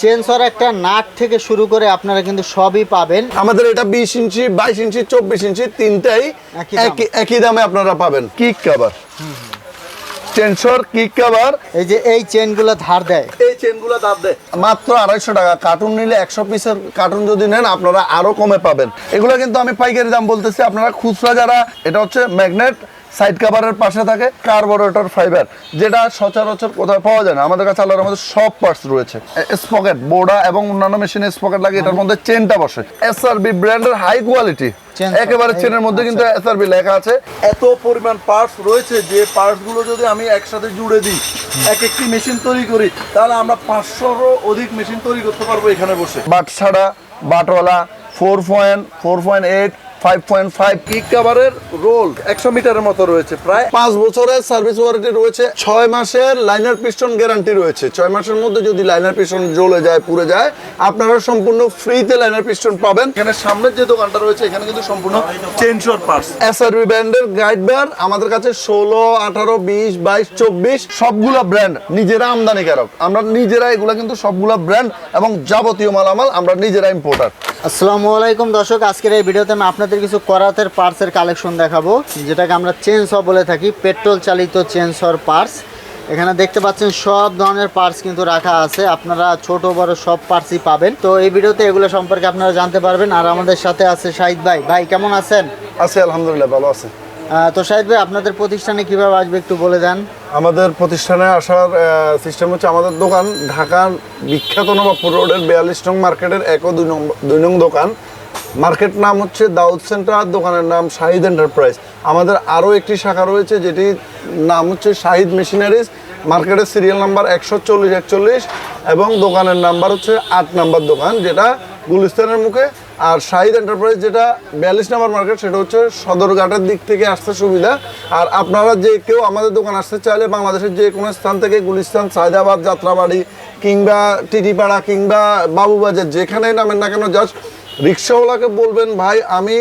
চেনসর একটা নাট থেকে শুরু করে আপনারা কিন্তু সবই পাবেন। আমাদের এটা বিশ ইঞ্চি বাইশ ইঞ্চি চব্বিশ ইঞ্চি তিনটাই একই দাম। আপনারা পাবেন। কিক কাভার এই যে এই চেনগুলো ধার দেয়। এই চেনগুলো দাম দেয়। মাত্র আড়াইশো টাকা। কার্টুন নিলে একশো পিসের কার্টুন যদি নেন আপনারা আরও কমে পাবেন। এগুলো কিন্তু আমি পাইকারি দাম বলতেছি। আপনারা খুচরা যারা এটা হচ্ছে ম্যাগনেট সাইড কাভারের পাশে থাকে কার্বোরেটর ফাইবার যেটা সচরাচর কোথাও পাওয়া যায় না। আমাদের কাছে আল্লাহর মধ্যে সব পার্টস রয়েছে। স্পকেট বোর্ডা এবং অন্যান্য মেশিনে স্পকেট লাগে এটার মধ্যে চেনটা বসে। এসআরবি ব্র্যান্ডের হাই কোয়ালিটি চেন একেবারে চেনের মধ্যে কিন্তু এসআরবি লেখা আছে। এত পরিমাণ পার্টস রয়েছে যে পার্টসগুলো যদি আমি একসাথে জুড়ে দিই এক একটি মেশিন তৈরি করি তাহলে আমরা পাঁচশোরও অধিক মেশিন তৈরি করতে পারব এখানে বসে। বাট ছাড়া বাটওয়ালা four point four point eight five point five kick কাভারের roll একশো মিটারের মতো রয়েছে। প্রায় পাঁচ বছরের সার্ভিস ওয়ারেন্টি রয়েছে ছয় মাসের লাইনার পিস্টন গ্যারান্টি রয়েছে। ছয় মাসের মধ্যে যদি লাইনার পিস্টন জ্বলে যায় পুড়ে যায় আপনারা সম্পূর্ণ ফ্রিতে লাইনার পিস্টন পাবেন। এখানে সামনের যে দোকানটা রয়েছে এখানে কিন্তু সম্পূর্ণ চেনশোর পার্টস এসআরবি ব্র্যান্ডের গাইড আমাদের কাছে ষোলো আঠারো বিশ বাইশ চব্বিশ সবগুলা ব্র্যান্ড নিজেরা আমদানিকারক। আমরা নিজেরা এগুলা কিন্তু সবগুলা ব্র্যান্ড এবং যাবতীয় মালামাল আমরা নিজেরা ইম্পোর্টার আসসালামু আলাইকুম দর্শক আজকের এই ভিডিওতে আমি আপনাদের কিছু করাতের পার্টসের কালেকশন দেখাবো যেটাকে আমরা চেনসর বলে থাকি পেট্রোল চালিত চেনসর পার্টস এখানে দেখতে পাচ্ছেন সব ধরনের পার্টস কিন্তু রাখা আছে আপনারা ছোট বড় সব পার্টসই পাবেন। তো এই ভিডিওতে এগুলো সম্পর্কে আপনারা জানতে পারবেন আর আমাদের সাথে আছে শাহিদ ভাই। ভাই কেমন আছেন? আছে আলহামদুলিল্লাহ ভালো আছে। তো শাহিদ ভাই আপনাদের প্রতিষ্ঠানে কীভাবে আসবে একটু বলে দেন। আমাদের প্রতিষ্ঠানে আসার সিস্টেম হচ্ছে আমাদের দোকান ঢাকার বিখ্যাত নবাবপুর রোডের বিয়াল্লিশ নং মার্কেটের এক ও দুই নং দুই নং দোকান। মার্কেট নাম হচ্ছে দাউদ সেন্টার দোকানের নাম শাহিদ এন্টারপ্রাইজ। আমাদের আরও একটি শাখা রয়েছে, যেটির নাম হচ্ছে শাহিদ মেশিনারিজ। মার্কেটের সিরিয়াল নাম্বার একশো চল্লিশ একচল্লিশ এবং দোকানের নাম্বার হচ্ছে আট নাম্বার দোকান, যেটা গুলিস্তানের মুখে আর শাহিদ এন্টারপ্রাইজ যেটা বিয়াল্লিশ নাম্বার মার্কেট সেটা হচ্ছে সদরঘাটের দিক থেকে আসতে সুবিধা। আর আপনারা যে কেউ আমাদের দোকান আসতে চাইলে বাংলাদেশের যে কোনো স্থান থেকে গুলিস্তান, সায়দাবাদ, যাত্রাবাড়ি কিংবা টিটিপাড়া কিংবা বাবুবাজার যেখানে নামেন না কেন জাস্ট রিক্সাওয়ালাকে বলবেন, ভাই, আমি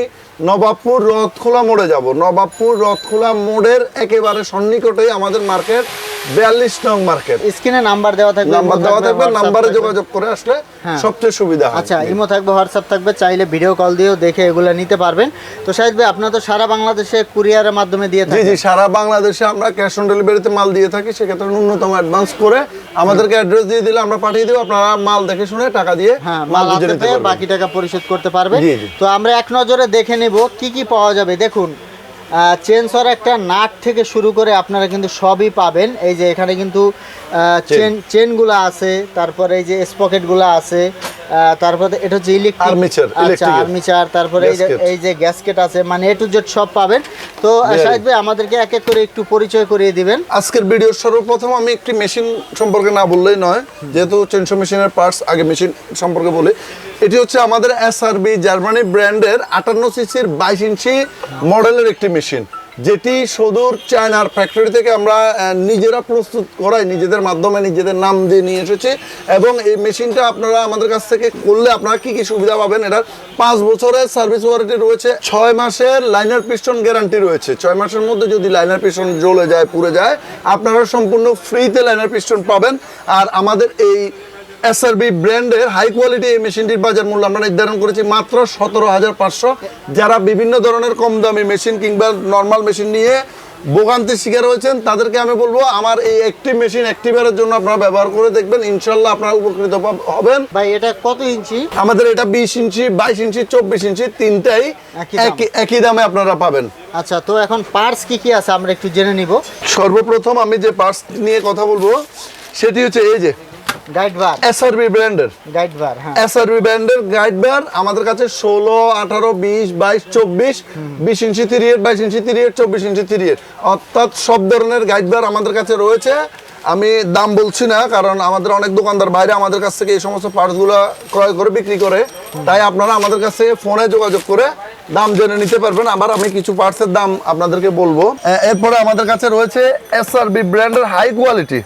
নবাবপুর রথখোলা মোড়ে যাব। নবাবপুর রথখোলা মোড়ের একেবারে সন্নিকটেই আমাদের মার্কেট বিয়াল্লিশ নং মার্কেট। স্ক্রিনে নাম্বার দেওয়া থাকবে নাম্বার দেওয়া থাকবে নাম্বারে যোগাযোগ করে আসলে হ্যাঁ। সবচেয়ে সুবিধা আচ্ছা ইমো থাকবে হোয়াটসঅ্যাপ থাকবে চাইলে ভিডিও কল দিয়েও দেখে এগুলো নিতে পারবেন। তো শাহিদ ভাই আপনারা তো সারা বাংলাদেশে কুরিয়ারের মাধ্যমে দিয়ে জি থাকেন। জি সারা বাংলাদেশে আমরা ক্যাশ অন ডেলিভারিতে মাল দিয়ে থাকি সেক্ষেত্রে ন্যূনতম অ্যাডভান্স করে আমাদেরকে অ্যাড্রেস দিয়ে দিলে আমরা পাঠিয়ে দেবো আপনারা মাল দেখে শুনে টাকা দিয়ে হ্যাঁ মাল পারবেন বাকি টাকা পরিশোধ করতে পারবে জি, জি। তো আমরা এক নজরে দেখে নেব কি কি পাওয়া যাবে? দেখুন চেনসর একটা নাট থেকে শুরু করে আপনারা কিন্তু সবই পাবেন। এই যে এখানে কিন্তু চেন চেনগুলো আছে তারপরে এই যে স্পকেটগুলো আছে তারপরে এটা হচ্ছে ইলেকট্রিক Armature, আচ্ছা আর্মিচার তারপরে এই যে এই যে গ্যাসকেট আছে মানে এ টু জেড সব পাবেন। তো শাহিদ ভাই আমাদেরকে এক এক করে একটু পরিচয় করিয়ে দিবেন। আজকের ভিডিওর সর্বপ্রথম আমি একটি মেশিন সম্পর্কে না বললেই নয় যেহেতু চেনশো মেশিনের পার্টস আগে মেশিন সম্পর্কে বলি। এটি হচ্ছে আমাদের এসআরবি জার্মানি ব্র্যান্ডের আটান্ন সিসির বাইশ ইঞ্চি মডেলের একটি মেশিন যেটি সুদূর চায়নার ফ্যাক্টরি থেকে আমরা নিজেরা প্রস্তুত করাই, নিজেদের মাধ্যমে নিজেদের নাম দিয়ে নিয়ে এসেছি। এবং এই মেশিনটা আপনারা আমাদের কাছ থেকে করলে আপনারা কি কি সুবিধা পাবেন, এটার পাঁচ বছরের সার্ভিস ওয়ারেন্টি রয়েছে, ছয় মাসের লাইনার পিস্টন গ্যারান্টি রয়েছে। ছয় মাসের মধ্যে যদি লাইনার পিস্টন জ্বলে যায়, পুড়ে যায়, আপনারা সম্পূর্ণ ফ্রিতে লাইনার পিস্টন পাবেন। আর আমাদের এই এসআরবি ব্র্যান্ডের হাই কোয়ালিটি এই মেশিনটির বাজার মূল্য আমরা নির্ধারণ করেছি মাত্র সতেরো হাজার পাঁচশো। যারা বিভিন্ন ধরনের কম দামি মেশিন কিংবা নর্মাল মেশিন নিয়ে ভোগান্তির শিকার হয়েছেন তাদেরকে আমি বলব আমার এই একটি মেশিন অ্যাক্টিভের জন্য আপনারা ব্যবহার করে দেখবেন ইনশাল্লাহ আপনারা উপকৃত হবেন। ভাই এটা কত ইঞ্চি? আমাদের এটা বিশ ইঞ্চি বাইশ ইঞ্চি চব্বিশ ইঞ্চি তিনটাই একই দামে। আপনারা পাবেন। আচ্ছা তো এখন পার্টস কি কি আছে? আমরা একটু জেনে নিব। সর্বপ্রথম আমি যে পার্স নিয়ে কথা বলব সেটি হচ্ছে এই যে গাইড বার এসআরবি ব্র্যান্ডের গাইড বার হ্যাঁ। এসআরবি ব্র্যান্ডের গাইড বার আমাদের কাছে ষোলো আঠারো বিশ বাইশ চব্বিশ বিশ ইঞ্চি তিরিয়েট বাইশ ইঞ্চি তিরিয়েট চব্বিশ ইঞ্চি তিরিয়েট অর্থাৎ সব ধরনের গাইড বার আমাদের কাছে রয়েছে। আমি দাম বলছি না কারণ আমাদের অনেক দোকানদার বাইরে আমাদের কাছ থেকে এই সমস্ত পার্টসগুলো ক্রয় করে বিক্রি করে। তাই আপনারা আমাদের কাছ ফোনে যোগাযোগ করে দাম জেনে নিতে পারবেন। আবার আমি কিছু পার্টসের দাম আপনাদেরকে বলব। এরপরে আমাদের কাছে রয়েছে এসআরবি ব্র্যান্ডের হাই কোয়ালিটি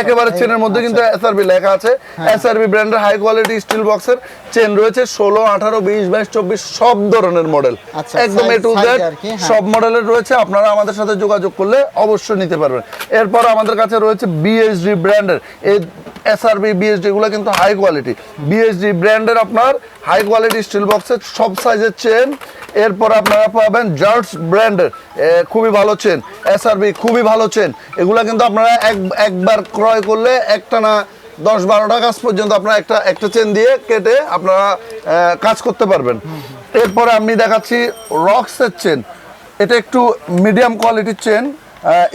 একেবারে চেনের মধ্যে কিন্তু এসআরবি লেখা আছে। এসআরবি ব্র্যান্ডের হাই কোয়ালিটি স্টিল বক্সের চেন রয়েছে ষোলো আঠারো বিশ বাইশ চব্বিশ সব ধরনের মডেল আচ্ছা, একদম এ টু জেড। সব মডেলের রয়েছে। আপনারা আমাদের সাথে যোগাযোগ করলে অবশ্যই নিতে পারবেন। এরপর আমাদের কাছে রয়েছে বিএসডি ব্র্যান্ডের এই এসআরবি বিএসডি গুলো কিন্তু হাই কোয়ালিটি বিএসডি ব্র্যান্ডের আপনার হাই কোয়ালিটি স্টিল বক্সের সব সাইজের চেন এরপর আপনারা পাবেন জার্স ব্র্যান্ডের খুবই ভালো চেন এসআরবি খুবই ভালো চেন এগুলা কিন্তু আপনারা এক একবার ক্রয় করলে একটা না দশ বারোটা কাজ পর্যন্ত আপনারা একটা একটা চেন দিয়ে কেটে আপনারা কাজ করতে পারবেন। এরপরে আমি দেখাচ্ছি রক্সের চেন এটা একটু মিডিয়াম কোয়ালিটির চেন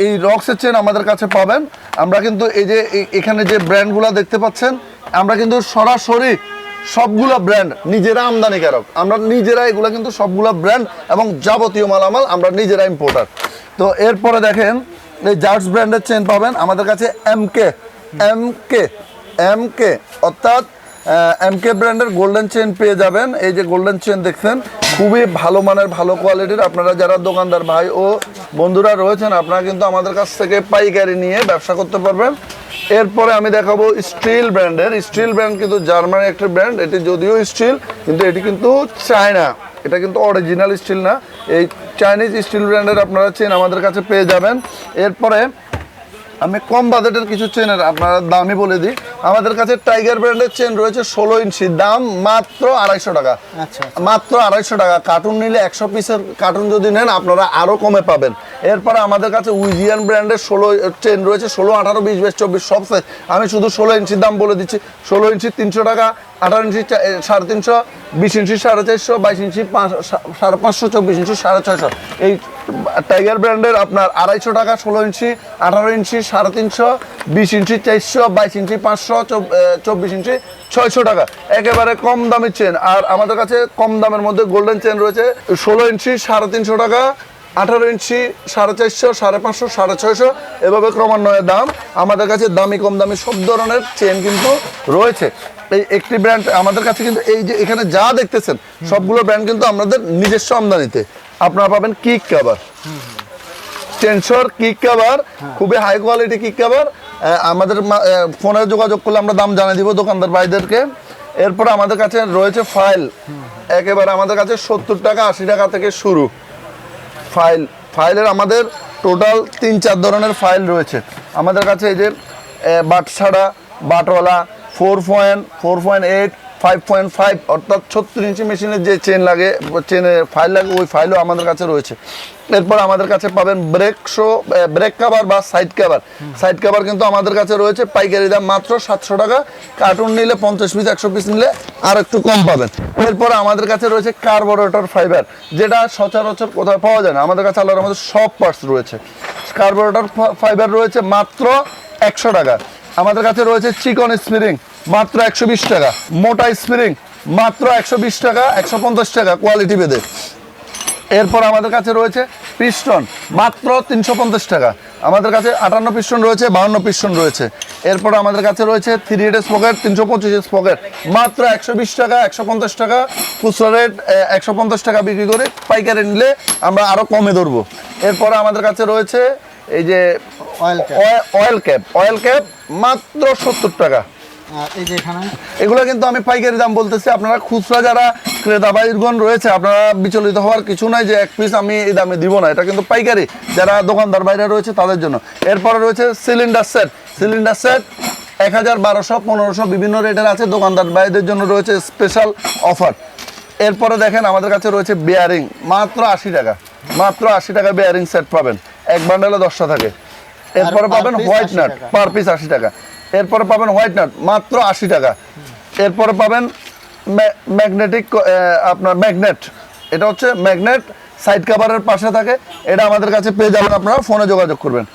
এই রক্সের চেন আমাদের কাছে পাবেন। আমরা কিন্তু এই যে এখানে যে ব্র্যান্ডগুলো দেখতে পাচ্ছেন, আমরা কিন্তু সরাসরি সবগুলো ব্র্যান্ড নিজেরা আমদানিকারক। আমরা নিজেরা এগুলো কিন্তু সবগুলো ব্র্যান্ড এবং যাবতীয় মালামাল আমরা নিজেরা ইম্পোর্টার তো এরপরে দেখেন এই জার্স ব্র্যান্ডের চেন পাবেন। আমাদের কাছে এম কে এম কে অর্থাৎ এম কে ব্র্যান্ডের গোল্ডেন চেন পেয়ে যাবেন। এই যে গোল্ডেন চেন দেখছেন, খুবই ভালো মানের, ভালো কোয়ালিটির আপনারা যারা দোকানদার ভাই ও বন্ধুরা রয়েছেন, আপনারা কিন্তু আমাদের কাছ থেকে পাইকারি নিয়ে ব্যবসা করতে পারবেন। এরপরে আমি দেখাবো স্টিল ব্র্যান্ডের স্টিল ব্র্যান্ড কিন্তু জার্মানি একটি ব্র্যান্ড এটি যদিও স্টিল কিন্তু এটি কিন্তু চায়না। এটা কিন্তু অরিজিনাল স্টিল না। এই চাইনিজ স্টিল ব্র্যান্ডের আপনারা চেন আমাদের কাছে পেয়ে যাবেন। এরপরে আমি কম বাজেটের কিছু চেনের আপনারা দামই বলে দিই। আমাদের কাছে টাইগার ব্র্যান্ডের চেন রয়েছে ষোলো ইঞ্চি দাম মাত্র আড়াইশো টাকা। আচ্ছা মাত্র আড়াইশো টাকা। কার্টুন নিলে একশো পিসের কার্টুন যদি নেন আপনারা আরও কমে পাবেন। এরপরে আমাদের কাছে উইজিয়ান ব্র্যান্ডের ষোলো চেন রয়েছে ষোলো আঠারো বিশ বাইশ চব্বিশ সব সাইজ আমি শুধু ষোলো ইঞ্চির দাম বলে দিচ্ছি। ষোলো ইঞ্চি তিনশো টাকা আঠারো ইঞ্চি সাড়ে তিনশো বিশ ইঞ্চি সাড়ে চারশো বাইশ ইঞ্চি পাঁচ সাড়ে পাঁচশো চব্বিশ ইঞ্চি সাড়ে ছয়শো। এই টাইগার ব্র্যান্ডের আপনার আড়াইশো টাকা ষোলো ইঞ্চি আঠারো ইঞ্চি সাড়ে তিনশো বিশ ইঞ্চি চারশো বাইশ ইঞ্চি পাঁচশো চব্বিশ ইঞ্চি ছয়শো টাকা। একেবারে কম দামের চেন আর আমাদের কাছে কম দামের মধ্যে গোল্ডেন চেন রয়েছে। ষোলো ইঞ্চি সাড়ে তিনশো টাকা। আঠারো ইঞ্চি সাড়ে চারশো সাড়ে পাঁচশো সাড়ে ছয়শো। এভাবে ক্রমান্বয়ে দাম। আমাদের কাছে দামি কম দামি সব ধরনের চেন কিন্তু রয়েছে। এই একটি ব্র্যান্ড আমাদের কাছে কিন্তু এই যে এখানে যা দেখতেছেন সবগুলো ব্র্যান্ড কিন্তু আমাদের নিজস্ব আমদানিতে। আপনারা পাবেন kick cover tensor kick cover খুবই হাই কোয়ালিটি কিক কাভার আমাদের ফোনে যোগাযোগ করলে আমরা দাম জানিয়ে দিব দোকানদার ভাইদেরকে। এরপর আমাদের কাছে রয়েছে ফাইল। একেবারে আমাদের কাছে সত্তর টাকা, আশি টাকা থেকে শুরু। ফাইল ফাইলের আমাদের টোটাল তিন, চার ধরনের ফাইল রয়েছে। আমাদের কাছে এই যে বাটসাড়া বাটওয়ালা, four point four point eight five point five অর্থাৎ ছত্রিশ ইঞ্চি মেশিনের যে চেন লাগে চেনে ফাইল লাগে, ওই ফাইলও আমাদের কাছে রয়েছে। এরপর আমাদের কাছে পাবেন ব্রেক শো ব্রেক কাভার বা সাইড কাভার সাইড কাভার কিন্তু আমাদের কাছে রয়েছে, পাইকারি দাম মাত্র সাতশো টাকা। কার্টুন নিলে পঞ্চাশ পিস একশো পিস নিলে আর একটু কম পাবেন। এরপর আমাদের কাছে রয়েছে কার্বোরেটর ফাইবার যেটা সচরাচর কোথাও পাওয়া যায় না। আমাদের কাছে আল্লাহর আমাদের সব পার্টস রয়েছে। কার্বোরেটর ফাইবার রয়েছে মাত্র একশো টাকা। আমাদের কাছে রয়েছে চিকন স্প্রিং মাত্র একশো বিশ টাকা। মোটা স্প্রিং মাত্র একশো বিশ টাকা একশো পঞ্চাশ টাকা কোয়ালিটি বেঁধে। এরপর আমাদের কাছে রয়েছে পিস্টন মাত্র তিনশো পঞ্চাশ টাকা। আমাদের কাছে আটান্ন পিস্টন রয়েছে বাহান্ন পিস্টন রয়েছে। এরপর আমাদের কাছে রয়েছে থ্রি এডেস পকেট তিনশো পঁচিশ পকেট মাত্র একশো বিশ টাকা একশো পঞ্চাশ টাকা খুচরা রেট একশো পঞ্চাশ টাকা বিক্রি করে পাইকারি নিলে আমরা আরও কমে ধরবো। এরপর আমাদের কাছে রয়েছে এই যে oil cap oil cap oil cap মাত্র সত্তর টাকা। এই যে এখানে। এগুলো কিন্তু আমি পাইকারি দাম বলতেছি। আপনারা খুচরা যারা ক্রেতা বাইরগণ রয়েছে আপনারা বিচলিত হওয়ার কিছু নাই যে এক পিস আমি এই দামে দিব না। এটা কিন্তু পাইকারি। যারা দোকানদার বাইরে রয়েছে তাদের জন্য। এরপরে রয়েছে সিলিন্ডার সেট সিলিন্ডার সেট এক হাজার বারোশো পনেরোশো বিভিন্ন রেটের আছে। দোকানদার বাইরের জন্য রয়েছে স্পেশাল অফার এরপরে দেখেন আমাদের কাছে রয়েছে বেয়ারিং মাত্র আশি টাকা। মাত্র আশি টাকা বেয়ারিং সেট পাবেন। এক বান্ডেলে দশটা থাকে। এরপরে পাবেন হোয়াইট নাট পার পিস আশি টাকা। এরপরে পাবেন হোয়াইট নাট, মাত্র আশি টাকা। এরপরে পাবেন ম্যাগনেটিক আপনার ম্যাগনেট। এটা হচ্ছে ম্যাগনেট, সাইড কাভারের পাশে থাকে। এটা আমাদের কাছে পেয়ে যাবেন আপনারা, ফোনে যোগাযোগ করবেন।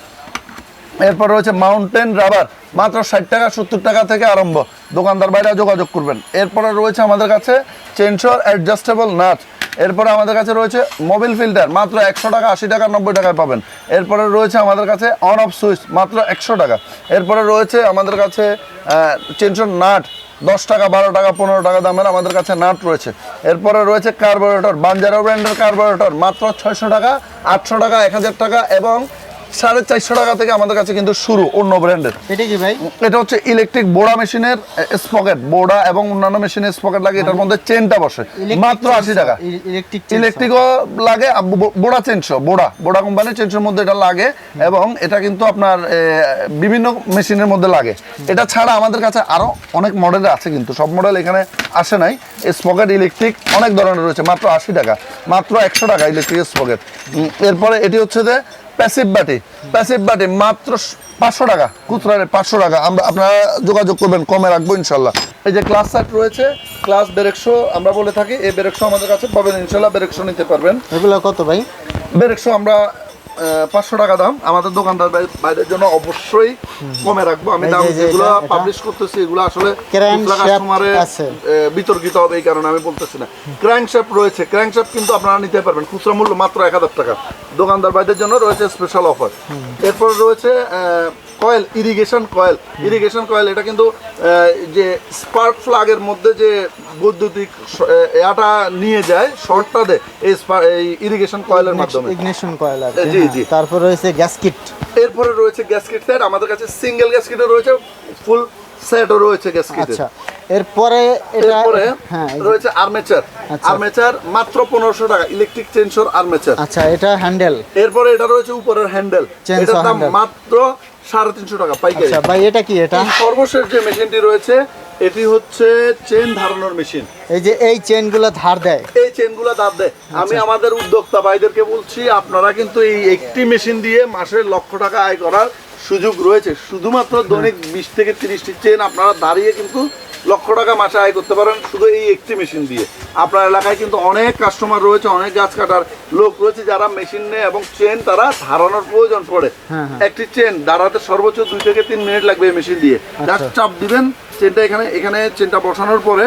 এরপর রয়েছে মাউন্টেন রাবার, মাত্র ষাট টাকা, সত্তর টাকা থেকে আরম্ভ। দোকানদার বাইরে যোগাযোগ করবেন। এরপরে রয়েছে আমাদের কাছে চেনসর অ্যাডজাস্টেবল নাট। এরপরে আমাদের কাছে রয়েছে মোবিল ফিল্টার মাত্র একশো টাকা, আশি টাকা, নব্বই টাকায় পাবেন। এরপরে রয়েছে আমাদের কাছে অন অফ সুইচ মাত্র একশো টাকা। এরপরে রয়েছে আমাদের কাছে চেনশন নাট দশ টাকা, বারো টাকা, পনেরো টাকা দামের আমাদের কাছে নাট রয়েছে। এরপরে রয়েছে কার্বোরেটর বাঞ্জারা ব্র্যান্ডের কার্বোরেটর মাত্র ছয়শো টাকা, আটশো টাকা, এক হাজার টাকা এবং সাড়ে চারশো টাকা থেকে আমাদের কাছে কিন্তু শুরু অন্য ব্র্যান্ডের। এটা কি ভাই? এটা হচ্ছে ইলেকট্রিক বোড়া মেশিনের স্পকেট বোড়া এবং অন্যান্য মেশিনের স্পকেট লাগে এটার মধ্যে চেনটা বসে। মাত্র আশি টাকা। ইলেকট্রিক ইলেকট্রিকও লাগে বোড়া চেনশো বোড়া বোড়া কোম্পানির চেনশোর মধ্যে এটা লাগে এবং এটা কিন্তু আপনার বিভিন্ন মেশিনের মধ্যে লাগে। এটা ছাড়া আমাদের কাছে আরও অনেক মডেল আছে কিন্তু সব মডেল এখানে আসে নাই। স্পকেট ইলেকট্রিক অনেক ধরনের রয়েছে মাত্র আশি টাকা মাত্র একশো টাকা ইলেকট্রিক স্পকেট এরপরে এটি হচ্ছে যে প্যাসিভ বাটি। প্যাসিভ বাটি মাত্র পাঁচশো টাকা। খুচরা পাঁচশো টাকা। আমরা আপনারা যোগাযোগ করবেন কমে রাখব ইনশাল্লাহ। এই যে ক্লাস সেট রয়েছে ক্লাস বেরেকশো আমরা বলে থাকি এই বেরেকশো আমাদের কাছে পাবেন ইনশাল্লাহ বেরেকশো নিতে পারবেন। এগুলো কত ভাই? বেরেকশো আমরা পাঁচশো টাকা দাম। আমাদের দোকানদার বাইরের জন্য অবশ্যই কমে রাখব। আমি দাম যেগুলো পাবলিশ করতেছি এগুলো আসলে Crank খুচরা কাস্টমারে বিতর্কিত হবে এই কারণে আমি বলতেছি না। ক্র্যাঙ্কশ্যাপ রয়েছে। ক্র্যাঙ্কশ্যাপ কিন্তু আপনারা নিতে পারবেন। খুচরা মূল্য মাত্র এক হাজার টাকা। দোকানদার বাইদের জন্য রয়েছে স্পেশাল অফার এরপর রয়েছে coil irrigation coil. Irrigation coil এটা কিন্তু যে স্পার্ক ফ্লাগের মধ্যে যে বৈদ্যুতিক এটা নিয়ে যায় শর্টটা দেয় এই ইরিগেশন কয়েলের মাধ্যমে। ইগনিশন কয়েল আছে জি, জি। তারপর রয়েছে গ্যাসকিট। এরপরে রয়েছে গ্যাসকিট সেট আমাদের কাছে সিঙ্গেল গ্যাসকিটও রয়েছে ফুল সেটও রয়েছে গ্যাসকিটের। আচ্ছা। এরপরে এটা হ্যাঁ রয়েছে আর্মেচার। আর্মেচার মাত্র টাকা ইলেকট্রিক চেনসর আর্মেচার আচ্ছা এটা হ্যান্ডেল এরপরে এটা রয়েছে উপরের হ্যান্ডেল এটার দাম মাত্র সাড়ে তিনশো টাকা পাইকারি। আচ্ছা ভাই এটা কি এটা? এই সর্বশেষ যে মেশিনটি রয়েছে এটি হচ্ছে চেন ধারণার মেশিন এই যে এই চেনগুলো ধার দেয়। এই চেনগুলো দাব দেয়। আমি আচ্ছা। আমাদের উদ্যোক্তা ভাইদেরকে বলছি আপনারা কিন্তু এই একটি মেশিন দিয়ে মাসে লক্ষ টাকা আয় করার সুযোগ রয়েছে। শুধুমাত্র দৈনিক বিশ থেকে তিরিশটি চেন আপনারা দাঁড়িয়ে কিন্তু লক্ষ টাকা মাসে আয় করতে পারেন শুধু এই একটি মেশিন দিয়ে। আপনার এলাকায় কিন্তু অনেক কাস্টমার রয়েছে অনেক গাছ কাটার লোক রয়েছে যারা মেশিন নেয় এবং চেন তারা ধারানোর প্রয়োজন পড়ে। হ্যাঁ, হ্যাঁ। একটি চেন দাঁড়াতে সর্বোচ্চ দুই থেকে তিন মিনিট লাগবে এই মেশিন দিয়ে। জাস্ট চাপ দিবেন চেনটা এখানে এখানে চেনটা বসানোর পরে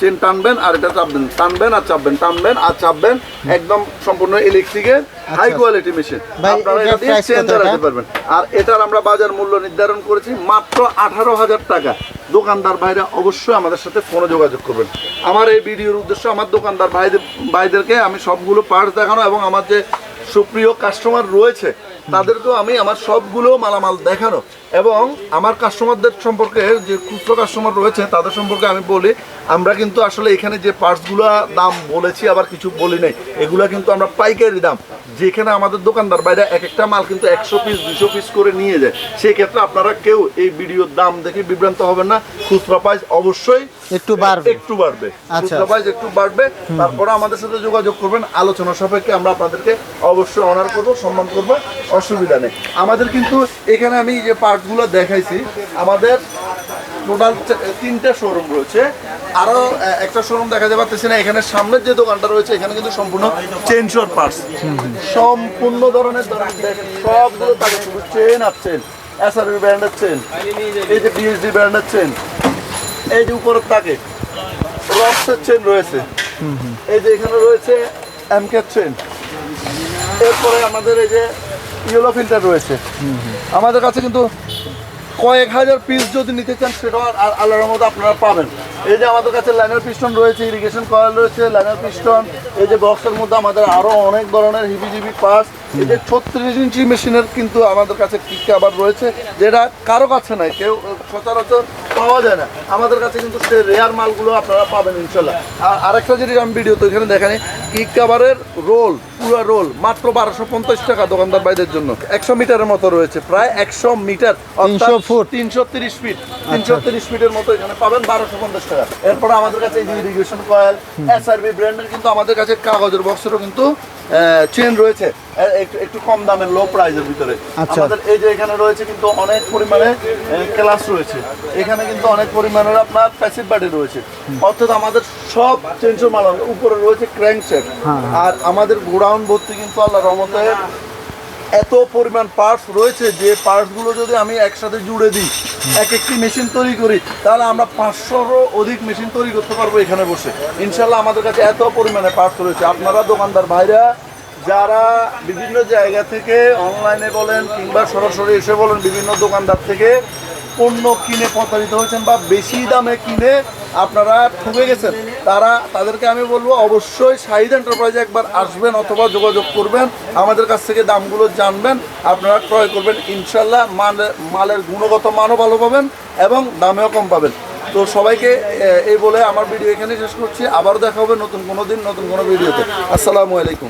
চেন টানবেন আর এটা চাপবেন। টানবেন আর চাপবেন টানবেন আর চাপবেন। একদম সম্পূর্ণ ইলেকট্রিকের হাই কোয়ালিটি মেশিন। আপনারা এটা দিয়ে চেন এটা? পারবেন। আর এটার আমরা বাজার মূল্য নির্ধারণ করেছি মাত্র আঠারো হাজার টাকা। দোকানদার ভাইরা অবশ্যই আমাদের সাথে ফোনে যোগাযোগ করবেন। আমার এই ভিডিওর উদ্দেশ্য আমার দোকানদার ভাইদের ভাইদেরকে আমি সবগুলো পার্টস দেখানো এবং আমার যে সুপ্রিয় কাস্টমার রয়েছে তাদেরকেও আমি আমার সবগুলো মালামাল দেখানো। এবং আমার কাস্টমারদের সম্পর্কে যে খুচরো কাস্টমার রয়েছে, তাদের সম্পর্কে আমি বলি আমরা কিন্তু আসলে এখানে যে পার্টসগুলো দাম বলেছি আবার কিছু বলি নাই এগুলা কিন্তু আমরা পাইকারি দাম। যেখানে আমাদের দোকানদার বাইরে এক একটা মাল কিন্তু একশো পিস দুশো পিস করে নিয়ে যায়। সেই ক্ষেত্রে আপনারা কেউ এই ভিডিওর দাম দেখে বিভ্রান্ত হবেন না। খুচরা প্রাইস অবশ্যই একটু বাড়বে। একটু বাড়বে। আচ্ছা। খুচরা প্রাইস একটু বাড়বে। তারপরে আমাদের সাথে যোগাযোগ করবেন। আলোচনা সাপেক্ষে আমরা আপনাদেরকে অবশ্যই অনার করব সম্মান করব অসুবিধা নেই। আমাদের কিন্তু এখানে আমি যে পার্টগুলো দেখাইছি আমাদের টোটাল তিনটে শোরুম রয়েছে। আরও আহ, একটা শোরুম দেখা যাবে না। এখানে সামনের যে দোকানটা রয়েছে এখানে কিন্তু সম্পূর্ণ চেনশোর পার্টস সম্পূর্ণ ধরনের সবগুলো তাকে শুধু চেন আর চেন এসআরবি ব্র্যান্ডের চেন এই যে বিএসডি ব্র্যান্ডের চেন এই যে উপরের তাকে রক্সের চেন রয়েছে। এই যে এখানে রয়েছে এমকের চেন এরপরে আমাদের এই যে ইয়েলো ফিল্টার রয়েছে। আমাদের কাছে কিন্তু কয়েক হাজার পিস যদি নিতে চান সেটাও আর- আল্লাহর মতো আপনারা পাবেন। এই যে আমাদের কাছে লাইনার পিস্টন রয়েছে ইরিগেশন কয়েল রয়েছে লাইনার পিস্টন এই যে বক্সের মধ্যে আমাদের আরও অনেক ধরনের হিবি জিবি পাস এই যে ছত্রিশ ইঞ্চি মেশিনের কিন্তু আমাদের কাছে কিক আবার রয়েছে, যেটা কারও কাছে নাই, কেউ সচরাচর পাওয়া যায় না। আমাদের কাছে কিন্তু সে রেয়ার মালগুলো আপনারা পাবেন ইনশাল্লাহ আর আরেকটা যেটি আমি ভিডিও তো এখানে দেখানি কিক কাভারের রোল পুরো রোল মাত্র বারোশো পঞ্চাশ টাকা দোকানদার বাইদের জন্য। একশো মিটারের মতো রয়েছে প্রায় একশো মিটার 300 ফুট। তিনশো তিরিশ ফিট তিনশো তিরিশ ফিটের মতো এখানে পাবেন বারোশো পঞ্চাশ টাকা। এরপর আমাদের কাছে irrigation coil S R B ব্র্যান্ডের কিন্তু আমাদের কাছে কাগজের বক্সেরও কিন্তু চেন রয়েছে। একটু একটু কম দামের লো প্রাইজের ভিতরে। আচ্ছা। আমাদের এই যে এখানে রয়েছে কিন্তু অনেক পরিমাণে ক্লাস রয়েছে। এখানে কিন্তু অনেক পরিমাণের আপনার প্যাসিভ বাড়ি রয়েছে। অর্থাৎ আমাদের সব চেঞ্জের মাল উপরে রয়েছে ক্র্যাঙ্ক সেট আর আমাদের গোডাউন ভর্তি কিন্তু আল্লাহ রহমতে এত পরিমাণ পার্টস রয়েছে যে পার্টসগুলো যদি আমি একসাথে জুড়ে দিই, এক একটি মেশিন তৈরি করি, তাহলে আমরা পাঁচশোরও অধিক মেশিন তৈরি করতে পারব এখানে বসে। ইনশাল্লাহ আমাদের কাছে এত পরিমাণে পার্টস রয়েছে। আপনারা দোকানদার ভাইরা, যারা বিভিন্ন জায়গা থেকে অনলাইনে বলেন কিংবা সরাসরি এসে বলেন বিভিন্ন দোকানদার থেকে পণ্য কিনে প্রতারিত হয়েছেন বা বেশি দামে কিনে আপনারা ঠকে গেছেন। তারা, তাদেরকে আমি বলব অবশ্যই শাহিদ এন্টারপ্রাইজে একবার আসবেন অথবা যোগাযোগ করবেন। আমাদের কাছ থেকে দামগুলো জানবেন। আপনারা ক্রয় করবেন। ইনশাল্লাহ মানে মালের গুণগত মানও ভালো পাবেন এবং দামেও কম পাবেন। তো সবাইকে এই বলে আমার ভিডিও এখানে শেষ করছি। আবার দেখা হবে নতুন কোনো দিন, নতুন কোনো ভিডিওতে। আসসালামু আলাইকুম।